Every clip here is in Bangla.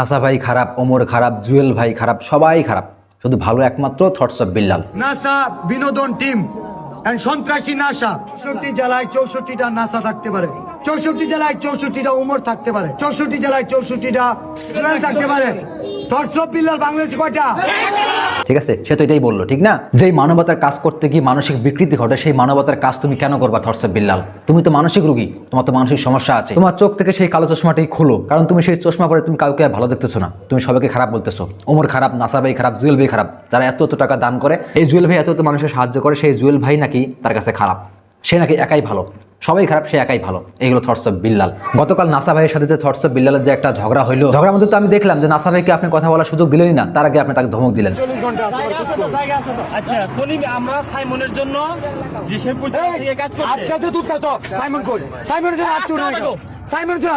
নাসা ভাই খারাপ, ওমর খারাপ, জুয়েল ভাই খারাপ, সবাই খারাপ। শুধু ভালো একমাত্র থটস অফ বিল্লাল। নাসা বিনোদন টিম সন্ত্রাসী নাসা। চৌষট্টি জেলায় চৌষট্টিটা নাসা থাকতে পারে। চৌষট্টি জেলায় চৌষট্টিটা উমর থাকতে পারে। চৌষট্টি জেলায় চৌষট্টিটা জুয়েল থাকতে পারে। থরসব ঠিক আছে, সে তো এটাই বলল, ঠিক না? যেই মানবতার কাজ করতে গিয়ে মানসিক বিকৃতি ঘটে, সেই মানবতার কাজ তুমি কেন করবা অফ বিল্লাল? তুমি তো মানসিক রোগী, তোমার তো মানসিক সমস্যা আছে। তোমার চোখ থেকে সেই কালো চশমাটাই খোলো, কারণ তুমি সেই চশমা পরে তুমি কাউকে ভালো দেখতেছো না। তুমি সবাইকে খারাপ বলতেছো। ওমর খারাপ, নাসা ভাই খারাপ, জুয়েল ভাই খারাপ, যারা এত এত টাকা দান করে, এই জুয়েল ভাই এত এত মানুষের সাহায্য করে, সেই জুয়েল ভাই নাকি তার কাছে খারাপ। সে নাকি একাই ভালো। সবাই খারাপ সে একাই ভালো। এইগুলো থটস অফ বিল্লাল গতকাল নাসা ভাইয়ের সাথে যে থটস অফ বিল্লালের যে একটা ঝগড়া হইল ঝগড়ার মধ্যে তো আমি দেখলাম যে নাসা ভাইকে আপনি কথা বলার সুযোগ দিলেনই না তার আগে আপনি তাকে ধমক দিলেন। আচ্ছা আমরা সাইমনের জন্য যে সে কাজ সাইমন সাইমনের জন্য সাইমনের জন্য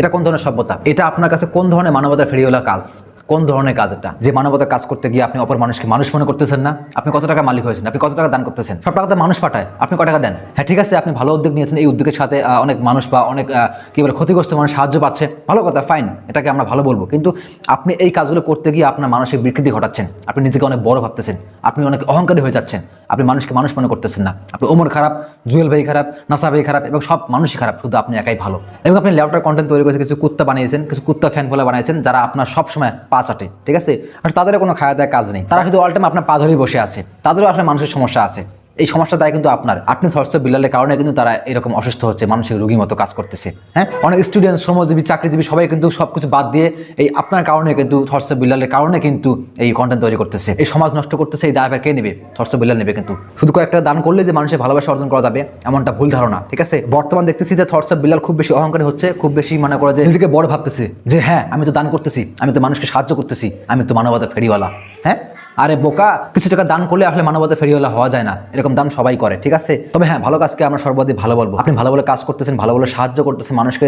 এটা কোন ধরনের সভ্যতা? এটা আপনার কাছে কোন ধরনের মানবতা ফেরিওয়ালা কাজ? কোন ধরনের কাজ এটা? যে মানবতা কাজ করতে গিয়ে আপনি অপর মানুষকে মানুষ মনে করতেছেন না? আপনি কত টাকা মালিক হয়েছেন? আপনি কত টাকা দান করতেছেন? সব টাকাতে মানুষ পাঠায়। আপনি কত টাকা দেন? হ্যাঁ ঠিক আছে, আপনি ভালো উদ্যোগ নিয়েছেন, এই উদ্যোগের সাথে অনেক মানুষ বা অনেক কি বলে, ক্ষতিগ্রস্ত মানুষ সাহায্য পাচ্ছে। ভালো কথা ফাইন এটাকে আমরা ভালো বলব। কিন্তু আপনি এই কাজগুলো করতে গিয়ে আপনার মানসিক বিকৃতি ঘটাচ্ছেন। আপনি নিজেকে অনেক বড় ভাবতেছেন। আপনি অনেক অহংকারী হয়ে যাচ্ছেন। আপনি মানুষকে মানুষ মনে করতেছেন না। আপনি ওমর খারাপ জুয়েল ভাই খারাপ নাসা ভাই খারাপ এবং সব মানুষই খারাপ শুধু আপনি একাই ভালো। এবং আপনি ল্যাপটপ কন্টেন্ট তৈরি করেছেন কিছু কুত্তা বানিয়েছেন কিছু কুত্তা ফ্যান ফলে বানিয়েছেন যারা আপনার সবসময় পা চাটে ঠিক আছে? আর তাদের কোনো খাওয়া দেওয়ার কাজ নেই। তারা শুধু অল টাইম আপনার পা ধরেই বসে আছে। তাদেরও আসলে মানুষের সমস্যা আছে। এই সমস্যা দায় কিন্তু আপনার। আপনি থর্স বিলালের কারণে কিন্তু তারা এরকম অসুস্থ হচ্ছে মানসিক রোগীর মতো কাজ করতেছে। হ্যাঁ? অনেক স্টুডেন্ট শ্রমজীবী, চাকরিজীবী সবাই কিন্তু সব কিছু বাদ দিয়ে এই আপনার কারণে কিন্তু থর্স বিল্লালের কারণে কিন্তু এই কন্টেন্ট তৈরি করতেছে। এই সমাজ নষ্ট করতেছে, এই দায়ভার কে নেবে? থর্স বিল্লাল নেবে কিন্তু। শুধু কয়েকটা দান করলে যে মানুষের ভালোবাসা অর্জন করা যাবে, এমনটা ভুল ধারণা, ঠিক আছে? বর্তমান দেখতেছি যে থর্স বিল্লাল খুব বেশি অহংকারী হচ্ছে, খুব বেশি মনে করে যে নিজেকে বড় ভাবতেছে, যে হ্যাঁ আমি তো দান করতেছি, আমি তো মানুষকে সাহায্য করতেছি, আমি তো মানবতা ফেরিওয়ালা হ্যাঁ? আরে বোকা, কিছু টাকা দান করলে আসলে মানবতা ফেরিওয়ালা হওয়া যায় না। এরকম দান সবাই করে, ঠিক আছে? তবে হ্যাঁ ভালো কাজকে আমরা সর্বাধিক ভালো বলব। আপনি ভালো বলে কাজ করতেছেন, ভালো বলে সাহায্য করতেছেন, মানুষকে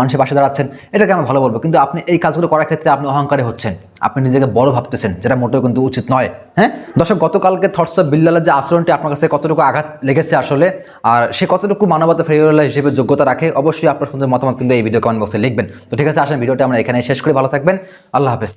মানুষের পাশে দাঁড়াচ্ছেন, এটাকে আমরা ভালো বলব। কিন্তু আপনি এই কাজগুলো করার ক্ষেত্রে আপনি অহংকারী হচ্ছেন। আপনি নিজেকে বড় ভাবতেছেন, যেটা মোটেও কিন্তু উচিত নয়। হ্যাঁ? দর্শক, গতকালকে থটস অফ বিল্লালের যে আচরণটি আপনার কাছে কতটুকু আঘাত লেগেছে আসলে, আর সে কতটুকু মানবতা ফেরিওয়ালা হিসেবে যোগ্যতা রাখে, অবশ্যই আপনার সুন্দর মতামত কিন্তু এই ভিডিও কমেন্ট বক্সে লিখবেন। তো ঠিক আছে, আসেন, ভিডিওটা আমরা এখানে শেষ করে। ভালো থাকবেন। আল্লাহ হাফেজ।